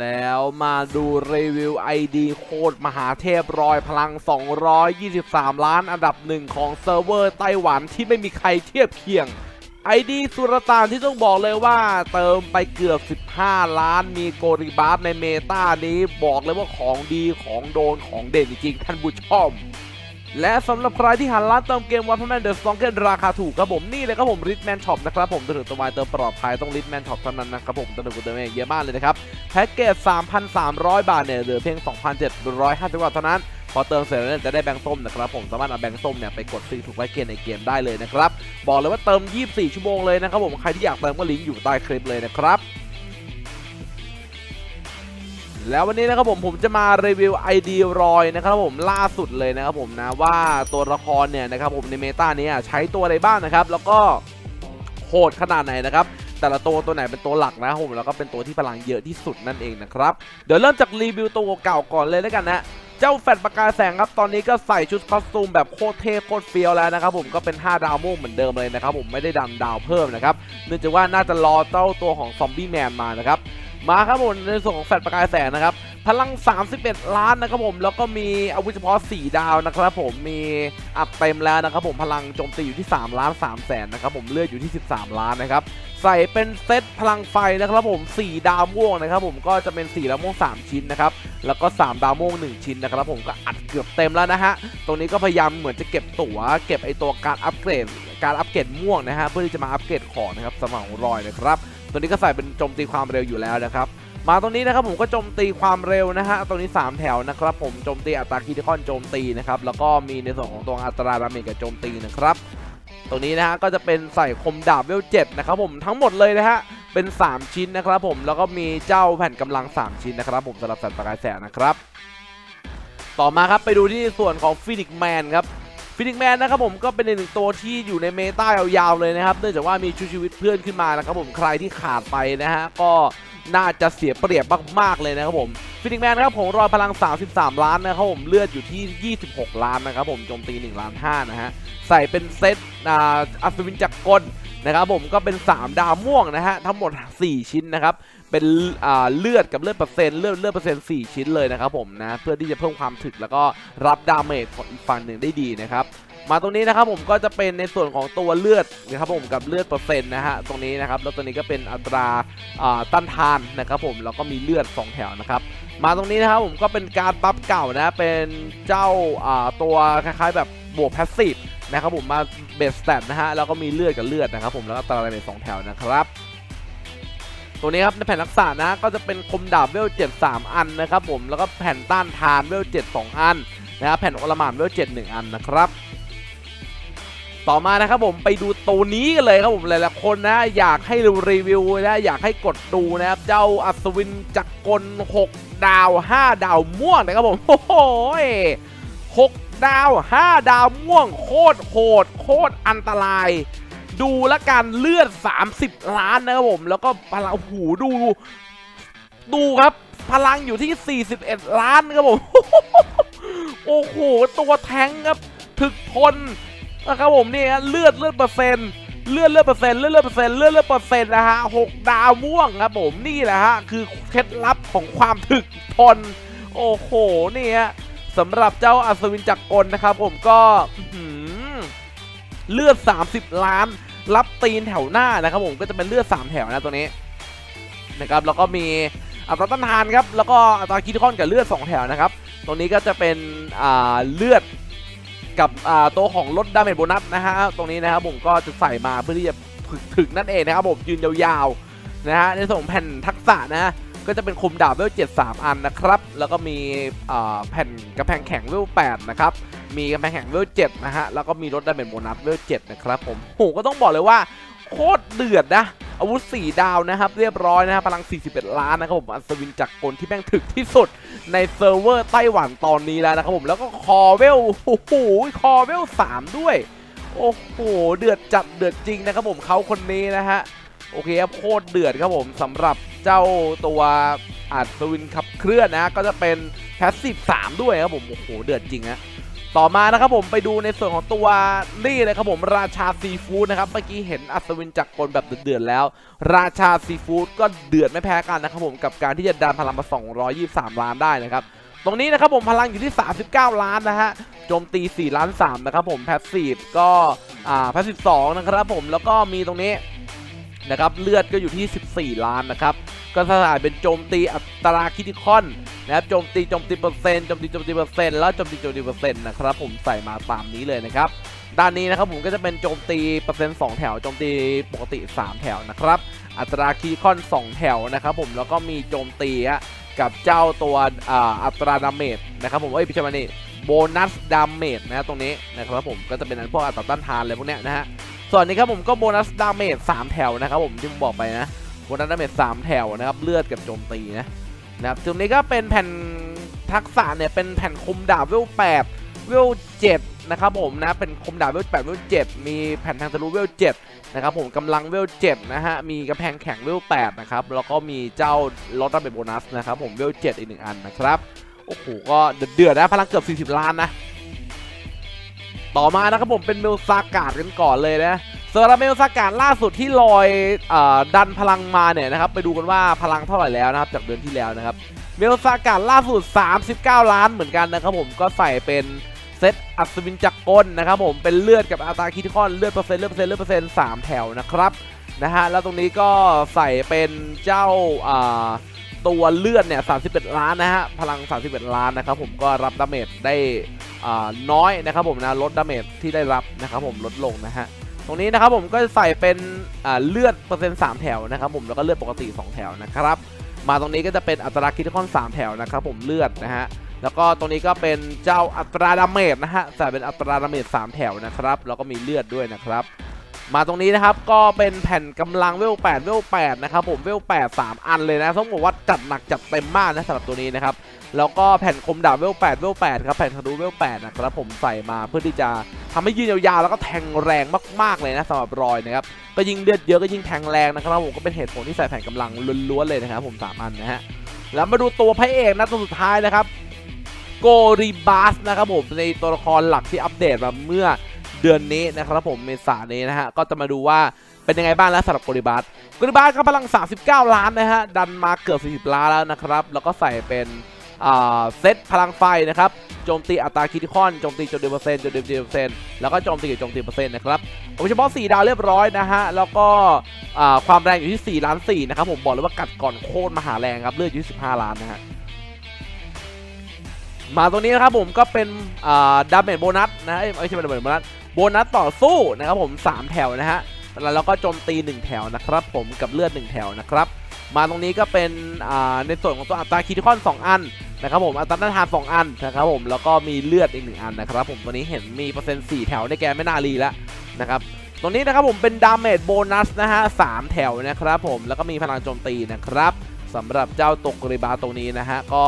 แล้วมาดูรีวิว ID โคตรมหาเทพรอยพลัง 223 ล้านอันดับหนึ่งของเซิร์ฟเวอร์ไต้หวันที่ไม่มีใครเทียบเคียง ID สุรตานที่ต้องบอกเลยว่าเติมไปเกือบ 15 ล้านมีโกริบาสในเมตานี้บอกเลยว่าของดีของโดนของเด่นจริงๆท่านผู้ชม และสำหรับใครที่หันร้านเติมเกมวันพนแมนเดอะสตองเกนราคาถูกครับผมนี่เลยครับผมริทแมนช็อปนะครับผมถึงตัววายเติมปลอดภัยต้องริทแมนช็อปเท่านั้นนะครับผมตัวหนึ่งกูเติมเองเยอะมากเลยนะครับแพ็กเกจ 3,300 บาทเนี่ยเหลือเพียง 2,750บาทเท่านั้นพอเติมเสร็จแล้วเนี่ยจะได้แบงค์ส้มนะครับผมสามารถเอาแบงค์ส้มเนี่ยไปกดซื้อถูกไว้เกณฑ์ในเกมได้เลยนะครับบอกเลยว่าเติม 24 ชั่วโมงเลยนะครับผมใครที่อยากเติมก็ลิงก์อยู่ใต้คลิปเลยนะครับ แล้ววันนี้นะครับผมผมจะมารีวิว ID รอยนะครับผมล่าสุดเลยนะครับผมนะว่าตัวละครเนี่ยนะครับผมในเมตาเนี้ใช้ตัวอะไรบ้างนะครับ แล้วก็โหดขนาดไหนนะครับแต่ละตัวตัวไหนเป็นตัวหลักนะครับผมแล้วก็เป็นตัวที่พลังเยอะที่สุดนั่นเองนะครับเดี๋ยวเริ่มจากรีวิวตัวเก่าก่อนเลยแล้วกันนะเจ้าแฟดประกายแสงครับตอนนี้ก็ใส่ชุดคอสตูมแบบโคตรเท่โคตรเฟี้ยวแล้วนะครับผมก็เป็น 5 ดาวม่วงเหมือนเดิมเลยนะครับผมไม่ได้ดันดาวเพิ่มนะครับเนื่องจากว่าน่าจะรอเจ้าตัวของซอมบี้แมนมานะครับ มาครับผมในส่วนของแฟดประกายแสงนะครับพลัง 31 ล้านนะครับผมแล้วก็มีอาวุธเฉพาะ 4 ดาวนะครับผมมีอัพเต็มแล้วนะครับผมพลังโจมตีอยู่ที่ 3 ล้าน3แสนนะครับผมเลือดอยู่ที่ 13 ล้านนะครับใส่เป็นเซตพลังไฟนะครับผม 4 ดาวม่วงนะครับผมก็จะเป็น 4 ดาวม่วง 3 ชิ้นนะครับแล้วก็ 3 ดาวม่วง 1 ชิ้นนะครับผมก็อัดเกือบเต็มแล้วนะฮะตรงนี้ก็พยายามเหมือนจะเก็บตั๋วเก็บไอตัวการอัปเกรดการอัปเกรดม่วงนะฮะเพื่อที่จะมาอัปเกรดของนะครับสำหรับของรอยนะครับ ตัวนี้ก็ใส่เป็นโจมตีความเร็วอยู่แล้วนะครับ มาตรงนี้นะครับผมก็โจมตีความเร็วนะฮะตรงนี้ 3 แถวนะครับผมโจมตีอัตราคิติคอนโจมตีนะครับแล้วก็มีในส่วนของตัวอัตราดาเมจกับโจมตีนะครับตรงนี้นะฮะก็จะเป็นใส่คมดาบเวล7นะครับผมทั้งหมดเลยนะฮะเป็น 3 ชิ้นนะครับผมแล้วก็มีเจ้าแผ่นกำลัง 3 ชิ้นนะครับผมสำหรับสัตว์ประกายแสนะครับ ต่อมาครับไปดูที่ส่วนของฟินิกแมนครับ ฟินิกแมนนะครับผมก็เป็นหนึ่งตัวที่อยู่ในเมตายาวๆเลยนะครับ เนื่องจากว่ามีชูชีวิตเพื่อนขึ้นมานะครับผมใครที่ขาดไปนะฮะก็น่าจะเสียเปรียบมากๆเลยนะครับผมฟินิกแมนนะครับผมรอยพลัง 33 ล้านนะครับผมเลือดอยู่ที่ 26 ล้านนะครับผมโจมตี 1 ล้าน5นะฮะใส่เป็นเซตอาอัศวินจักรกล นะครับผมก็เป็น 3 ดาวม่วงนะฮะทั้งหมด 4 ชิ้นนะครับเป็นเลือดกับเลือดเปอร์เซ็นต์เลือดเลือดเปอร์เซ็นต์4ชิ้นเลยนะครับผมนะเพื่อที่จะเพิ่มความถึกแล้วก็รับดาเมจของอีกฝั่งหนึ่งได้ดีนะครับมาตรงนี้นะครับผมก็จะเป็นในส่วนของตัวเลือดนะครับผมกับเลือดเปอร์เซ็นต์นะฮะตรงนี้นะครับแล้วตัวนี้ก็เป็นอัตราต้านทานนะครับผมแล้วก็มีเลือด 2 แถวนะครับมาตรงนี้นะครับผมก็เป็นการบัฟเก่านะเป็นเจ้าอ่าตัวคล้ายๆแบบบวกแพสซีฟ นะครับผมมาเบสสแตทนะฮะแล้วก็มีเลือดกับเลือดนะครับผมแล้วก็ตราในสองแถวนะครับ ตัวนี้ครับในแผ่นรักษานะก็จะเป็นคมดาบเวล7 3อันนะครับผมแล้วก็แผ่นต้านทานเวล7 2อันนะครับแผ่นอลมานเวล7 1อันนะครับต่อมานะครับผมไปดูตัวนี้กันเลยครับผมหลายๆคนนะอยากให้รีวิวนะอยากให้กดดูนะครับเจ้าอัศวินจักรกล 6 ดาว 5 ดาวม่วงนะครับผมโอ้โห 6 ดาว 5 ดาวม่วง โคตรโหด โคตรอันตราย ดูแล้วกันเลือด 30 ล้านนะครับผม แล้วก็พลังโอ้โหดู ดูครับ พลังอยู่ที่ 41 ล้านครับผม โอ้โห ตัวแทงครับถึกทนนะครับผมนี่ฮะเลือดเลือดเปอร์เซ็นต์เลือดเลือดเปอร์เซ็นต์เลือดเลือดเปอร์เซ็นต์เลือดเลือดเปอร์เซ็นต์นะฮะหกดาวม่วงครับผมนี่แหละฮะคือเคล็ดลับของความถึกทนโอ้โหนี่ฮะ สำหรับเจ้าอัศวินจักรกลนะครับ ผมก็อื้อหือเลือด 30 ล้าน รับตีนแถวหน้านะครับ ผมก็จะเป็นเลือด 3 แถวนะตัวนี้นะครับแล้วก็มีอัตราต้านทานครับแล้วก็อัตราคิดคอนกับเลือด 2 แถวนะครับ ตรงนี้ก็จะเป็นเลือดกับตัวของลดดาเมจโบนัสนะฮะตรงนี้นะครับผมก็จะใส่มาเพื่อที่จะถึกนั่นเองนะครับผมยืนยาวๆนะฮะในส่วนของแผ่นทักษะนะฮะ ก็จะเป็นคมดาบเวล7 3 อันนะครับ แล้วก็มีแผ่นกระแพงแข็งเวล8นะครับ มีกระแพงแข็งเวล7นะฮะ แล้วก็มีลดดาเมจโบนัสเวล7นะครับผมโหก็ต้องบอกเลยว่าโคตรเดือดนะอาวุธ 4 ดาวนะครับ เรียบร้อยนะฮะพลัง 41 ล้านนะครับผมอัศวินจักกลที่แม่งถึกที่สุดในเซิร์ฟเวอร์ไต้หวันตอนนี้แล้วนะครับผมแล้วก็คอเวลโอ้โหคอเวล 3 ด้วย โอ้โห เดือดจัดเดือดจริงนะครับผมเขาคนนี้นะฮะโอเคครับโคตรเดือดครับผมสำหรับ เจ้าตัวอัศวินขับเคลื่อนนะ ก็จะเป็นแพสซีฟ3ด้วยครับผม โอ้โห เดือดจริงฮะต่อมานะครับผมไปดูในส่วนของตัวนี่เลยครับผมราชาซีฟู้ดนะครับ เมื่อกี้เห็นอัศวินจักรกลแบบเดือดๆแล้ว ราชาซีฟู้ดก็เดือดไม่แพ้กันนะครับผมกับการที่จะดันพลังมา 223 ล้านได้นะครับตรงนี้นะครับผมพลังอยู่ที่ 39 ล้านนะฮะโจมตี 4 ล้าน 3 นะครับผมแพสซีฟก็อ่าแพสซีฟ2นะครับผมแล้วก็มีตรงนี้นะครับเลือดก็อยู่ที่ 14 ล้านนะครับ ก็สลายเป็นโจมตีอัตราคิติคอนนะครับโจมตีโจมตีเปอร์เซ็นต์โจมตีโจมตีเปอร์เซ็นต์แล้วโจมตีโจมตีเปอร์เซ็นต์นะครับผมใส่มาตามนี้เลยนะครับด้านนี้นะครับผมก็จะเป็นโจมตีเปอร์เซ็นต์2แถวโจมตีปกติ 3 แถวนะครับอัตราคีย์คอน 2 แถวนะครับผมแล้วก็มีโจมตีกับเจ้าตัวอัตราดาเมจนะครับผมเอ้ยพิชมานี่โบนัสดาเมจนะตรงนี้นะครับผมก็จะเป็นอันพวกอัตราต้านทานอะไรพวกเนี้ยนะฮะส่วนนี้ครับผมก็โบนัสดาเมจ3แถวนะครับผมที่ผมบอกไปนะ โบนัสดาเมจ3แถวนะครับ เลือดกับโจมตีนะนะครับตรงนี้ก็เป็นแผ่นทักษะเนี่ยเป็นแผ่นคุมดาบเวล8เวล7นะครับผมนะเป็นคุมดาบเวล8เวล7มีแผ่นทางทะลุเวล7นะครับผมกำลังเวล7นะฮะมีกระแพงแข็งเวล8นะครับแล้วก็มีเจ้าลดดับเบิลโบนัสนะครับผมเวล7อีกหนึ่งอันนะครับโอ้โหก็เดือดนะพลังเกือบ40 ล้านนะ ต่อมานะครับผมเป็นเมลซากาดกันก่อนเลยนะ สำหรับเมลซากาดล่าสุดที่ลอยอดันพลังมาเนี่ยนะครับไปดูกันว่าพลังเท่าไหร่แล้วนะครับจากเดือนที่แล้วนะครับเมลซากาดล่าสุด 39 ล้านเหมือนกันนะครับผมก็ใส่เป็นเซตอัศวินจักรกลนะครับผมเป็นเลือดกับอัตราคิทิคอนเลือดเปอร์เซ็นต์เลือดเปอร์เซ็นต์เลือดเปอร์เซ็นต์สามแถวนะครับนะฮะแล้วตรงนี้ก็ใส่เป็นเจ้าตัวเลือดเนี่ย31 ล้านนะฮะพลัง 31 ล้านนะครับผมก็รับดาเมจได้น้อยนะครับผมนะลดดาเมจที่ได้รับนะครับผมลดลงนะฮะ ตรงนี้นะครับผมก็ใส่เป็นเลือดเปอร์เซ็นต์3แถวนะครับผมแล้วก็เลือดปกติ 2 แถวนะครับมาตรงนี้ก็จะเป็นอัตราคิทิคอน3แถวนะครับผมเลือดนะฮะแล้วก็ตรงนี้ก็เป็นเจ้าอัตราดาเมจนะฮะใส่เป็นอัตราดาเมจ3แถวนะครับแล้วก็มีเลือดด้วยนะครับ มาตรงนี้นะครับก็เป็นแผ่นกำลังเวล8เวล8นะครับผมเวล8 3 อันเลยนะต้องบอกว่าจัดหนักจัดเต็มมากนะสำหรับตัวนี้นะครับแล้วก็แผ่นคมดาบเวล8เวล8ครับแผ่นทะลุเวล8นะครับผมใส่มาเพื่อที่จะทำให้ยืนยาวๆแล้วก็แทงแรงมากๆเลยนะสำหรับรอยนะครับก็ยิงเลือดเยอะก็ยิงแทงแรงนะครับผมก็เป็นเหตุผลที่ใส่แผ่นกำลังล้วนๆเลยนะครับผมสามอันนะฮะแล้วมาดูตัวพระเอกนะตัวสุดท้ายนะครับโกริบัสนะครับผมในตัวละครหลักที่อัปเดตมาเมื่อ เดือนนี้นะครับผมเมษายนนี้นะฮะก็จะมาดูว่าเป็นยังไงบ้างแล้วสำหรับกริบัสกริบัสก็พลัง 39 ล้านนะฮะดันมาเกือบ40 ล้านแล้วนะครับ แล้วก็ใส่เป็นเซตพลังไฟนะครับโจมตีอัตราคิติคอนโจมตีโจมตีเปอร์เซ็นต์โจมตีเปอร์เซ็นต์แล้วก็โจมตีกับโจมตีเปอร์เซ็นต์นะครับโดยเฉพาะ4ดาวเรียบร้อยนะฮะแล้วก็ความแรงอยู่ที่ 4 ล้าน4นะครับผมบอกเลยว่ากัดก่อนโคตรมหาแรงครับเลือดอยู่ที่15 ล้านนะฮะ มาตรงนี้นะครับผมก็เป็นดาเมจโบนัสนะเอ้ยไม่ใช่ดาเมจโบนัสโบนัสต่อสู้นะครับผม 3 แถวนะฮะแล้วเราก็โจมตี 1 แถวนะครับผมกับเลือด 1 แถวนะครับ มาตรงนี้ก็เป็นในส่วนของตัวอัตราคิทิคอน2 อันนะครับผมอัตราต้านทาน2อันนะครับผมแล้วก็มีเลือดอีก 1 อันนะครับผมตัวนี้เห็นมีเปอร์เซ็นต์4แถวในแกไม่น่ารีแล้วนะครับตรงนี้นะครับผมเป็นดาเมจโบนัสนะฮะสามแถวนะครับผมแล้วก็มีพลังโจมตีนะครับสำหรับเจ้าตกริบาตรงนี้นะฮะก็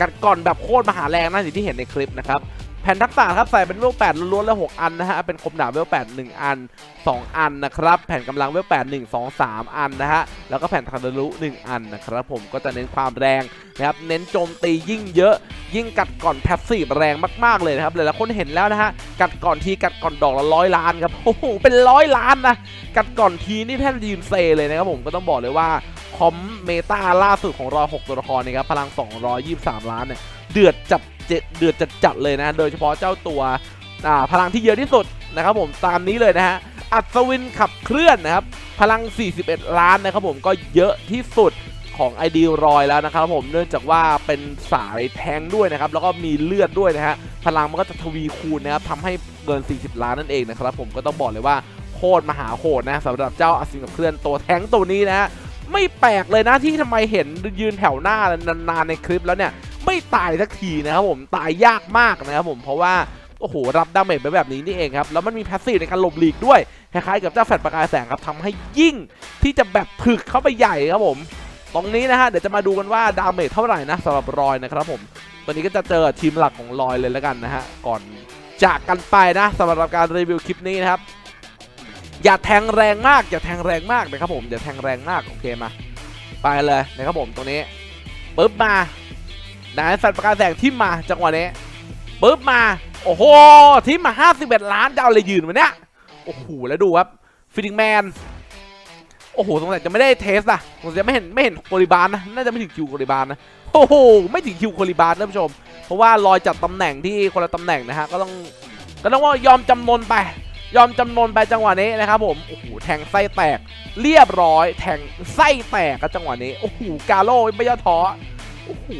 กัดก่อนแบบโคตรมหาแรงนะอย่างที่เห็นในคลิปนะครับ ผ่นทักษะครับใส่เป็นเวล8ล้วนๆแล้ว 6 อันนะฮะ เป็นคมดาบเวล8 1อัน 2 อันนะครับ แผ่นกำลังเวล8 1 2 3อันนะฮะ แล้วก็แผ่นทะลุ1อันนะครับผมก็จะเน้นความแรงนะครับ เน้นโจมตียิ่งเยอะ ยิ่งกัดก่อนแพสซีฟแรงมากๆเลยนะครับหลายๆคนเห็นแล้วนะฮะ กัดก่อนทีกัดก่อนดอกละร้อยล้านครับ โอ้โห เป็นร้อยล้านนะ กัดก่อนทีนี่แทบยืนเซเลยนะครับผม ก็ต้องบอกเลยว่าคอมเมตาล่าสุดของรอ6ตัวละครนะครับ พลัง 223 ล้านเนี่ย เดือดจับ เดือดจัดๆเลยนะ โดยเฉพาะเจ้าตัวพลังที่เยอะที่สุดนะครับผมตามนี้เลยนะฮะอัศวินขับเคลื่อนนะครับ พลัง 41 ล้านนะครับผมก็เยอะที่สุดของไอดีรอยแล้วนะครับผมเนื่องจากว่าเป็นสายแทงด้วยนะครับ แล้วก็มีเลือดด้วยนะฮะพลังมันก็จะทวีคูณนะครับทำให้เกิน 40 ล้านนั่นเองนะครับผมก็ต้องบอกเลยว่าโคตรมหาโหดนะสำหรับเจ้าอัศวินขับเคลื่อนตัวแทงตัวนี้นะฮะไม่แปลกเลยนะที่ทำไมเห็นยืนแถวหน้านานๆในคลิปแล้วเนี่ย ไม่ตายสักทีนะครับผมตายยากมากนะครับผมเพราะว่าโอ้โหรับดาเมจไปแบบนี้นี่เองครับ แล้วมันมีแพสซีฟในการหลบหลีกด้วยคล้ายๆกับเจ้าแฟลชประกายแสงครับทำให้ยิ่งที่จะแบบผึกเข้าไปใหญ่ครับผม ตรงนี้นะฮะเดี๋ยวจะมาดูกันว่าดาเมจเท่าไหร่นะสำหรับรอยนะครับผมตัวนี้ก็จะเจอทีมหลักของรอยเลยแล้วกันนะฮะก่อนจากกันไปนะสำหรับการรีวิวคลิปนี้นะครับ อย่าแทงแรงมากอย่าแทงแรงมากนะครับผมอย่าแทงแรงมากโอเคมา ไปเลยนะครับผมตรงนี้ปุ๊บมา ไหนสัตว์ประกายแสงที่มาจังหวะนี้ปุ๊บมา โอ้โหทีมมา 51 ล้านจะเอาอะไรยืนวะเนี่ยโอ้โหแล้วดูครับฟิลิงแมนโอ้โหสงสัยจะไม่ได้เทสนะสงสัยจะไม่เห็นไม่เห็นโคลิบานนะน่าจะไม่ถึงคิวโคลิบานนะโอ้โหไม่ถึงคิวโคลิบานท่านผู้ชม เพราะว่าลอยจัดตำแหน่งที่คนละตำแหน่งนะฮะก็ต้องก็ต้องว่ายอมจำนนไป ยอมจำนนไปจังหวะนี้นะครับผมโอ้โหแทงไส้แตก เรียบร้อย แทงไส้แตกกันจังหวะนี้โอ้โหกาโร่ไม่ย่อท้อ โอ้โห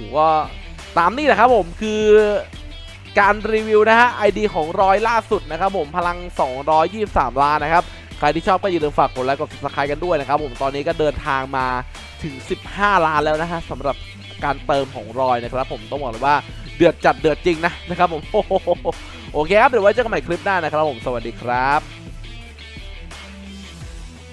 ตามนี่แหละครับผมคือการรีวิวนะฮะ ID ของรอยล่าสุดนะครับผมพลัง 223 ล้านนะครับ ใครที่ชอบก็อย่าลืมฝากกดไลค์กด subscribe กันด้วยนะครับผมตอนนี้ก็เดินทางมาถึง 15 ล้านแล้วนะฮะสำหรับการเติมของรอยนะครับ ผมต้องบอกเลยว่าเดือดจัดเดือดจริงนะนะครับผมโอเคครับเดี๋ยวไว้เจอกันใหม่คลิปหน้านะครับผมสวัสดีครับ